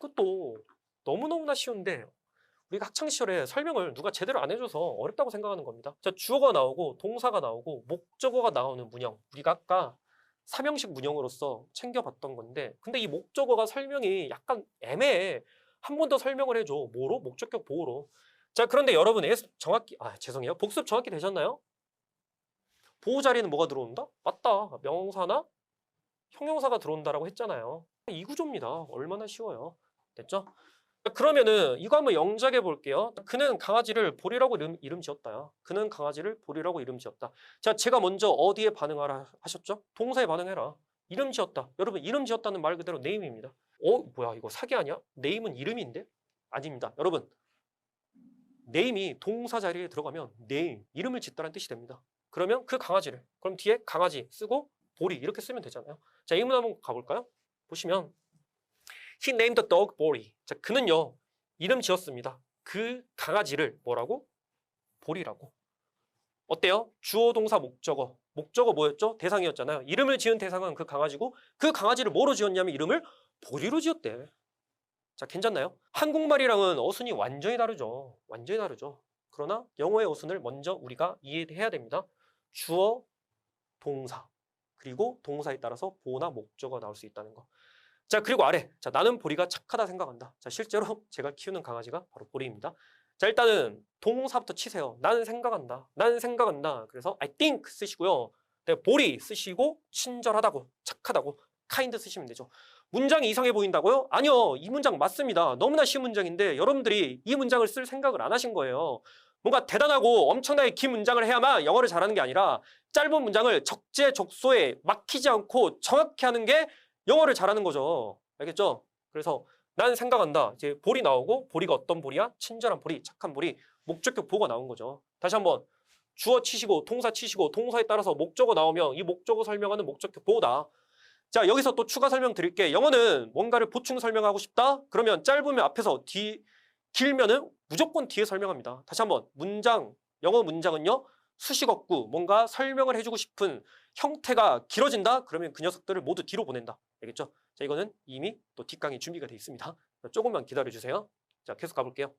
그것도 너무너무나 쉬운데 우리가 학창시절에 설명을 누가 제대로 안 해줘서 어렵다고 생각하는 겁니다. 자, 주어가 나오고 동사가 나오고 목적어가 나오는 문형. 우리가 아까 삼형식 문형으로서 챙겨봤던 건데 근데 이 목적어가 설명이 약간 애매해. 한 번 더 설명을 해줘. 뭐로? 목적격 보호로. 자, 그런데 여러분 S 정확히 아, 죄송해요. 복습 정확히 되셨나요? 보호 자리는 뭐가 들어온다? 맞다. 명사나 형용사가 들어온다라고 했잖아요. 이 구조입니다. 얼마나 쉬워요. 됐죠? 그러면은 이거 한번 영작해 볼게요. 그는 강아지를 보리라고 이름, 이름 지었다요. 그는 강아지를 보리라고 이름 지었다. 자, 제가 먼저 어디에 반응하라 하셨죠? 동사에 반응해라. 이름 지었다. 여러분 이름 지었다는 말 그대로 네임입니다. 어, 뭐야 이거 사기 아니야? 네임은 이름인데? 아닙니다. 여러분 네임이 동사 자리에 들어가면 네임, 이름을 짓다는 뜻이 됩니다. 그러면 그 강아지를 그럼 뒤에 강아지 쓰고 보리 이렇게 쓰면 되잖아요. 자, 이문 한번 가볼까요? 보시면 He named the dog 보리. 자, 그는요 이름 지었습니다. 그 강아지를 뭐라고? 보리라고. 어때요? 주어 동사 목적어. 목적어 뭐였죠? 대상이었잖아요. 이름을 지은 대상은 그 강아지고 그 강아지를 뭐로 지었냐면 이름을 보리로 지었대. 자, 괜찮나요? 한국말이랑은 어순이 완전히 다르죠. 완전히 다르죠. 그러나 영어의 어순을 먼저 우리가 이해해야 됩니다. 주어, 동사, 그리고 동사에 따라서 보나 목적어가 나올 수 있다는 거. 자, 그리고 아래. 자, 나는 보리가 착하다 생각한다. 자, 실제로 제가 키우는 강아지가 바로 보리입니다. 자, 일단은 동사부터 치세요. 나는 생각한다. 나는 생각한다. 그래서 I think 쓰시고요. 네, 보리 쓰시고 친절하다고, 착하다고, kind 쓰시면 되죠. 문장이 이상해 보인다고요? 아니요. 이 문장 맞습니다. 너무나 쉬운 문장인데 여러분들이 이 문장을 쓸 생각을 안 하신 거예요. 뭔가 대단하고 엄청나게 긴 문장을 해야만 영어를 잘하는 게 아니라 짧은 문장을 적재적소에 막히지 않고 정확히 하는 게 영어를 잘하는 거죠. 알겠죠? 그래서 난 생각한다. 이제 볼이 나오고 보리가 어떤 보리야? 친절한 보리, 착한 보리, 목적격 보가 나온 거죠. 다시 한번 주어 치시고 동사 치시고 동사에 따라서 목적어 나오면 이 목적어 설명하는 목적격 보다. 자 여기서 또 추가 설명 드릴게. 영어는 뭔가를 보충 설명하고 싶다? 그러면 짧으면 앞에서 뒤 길면은 무조건 뒤에 설명합니다. 다시 한번 문장 영어 문장은요 수식어구 뭔가 설명을 해주고 싶은 형태가 길어진다? 그러면 그 녀석들을 모두 뒤로 보낸다. 알겠죠? 자, 이거는 이미 또 뒷강의 준비가 돼 있습니다. 조금만 기다려 주세요. 자, 계속 가볼게요.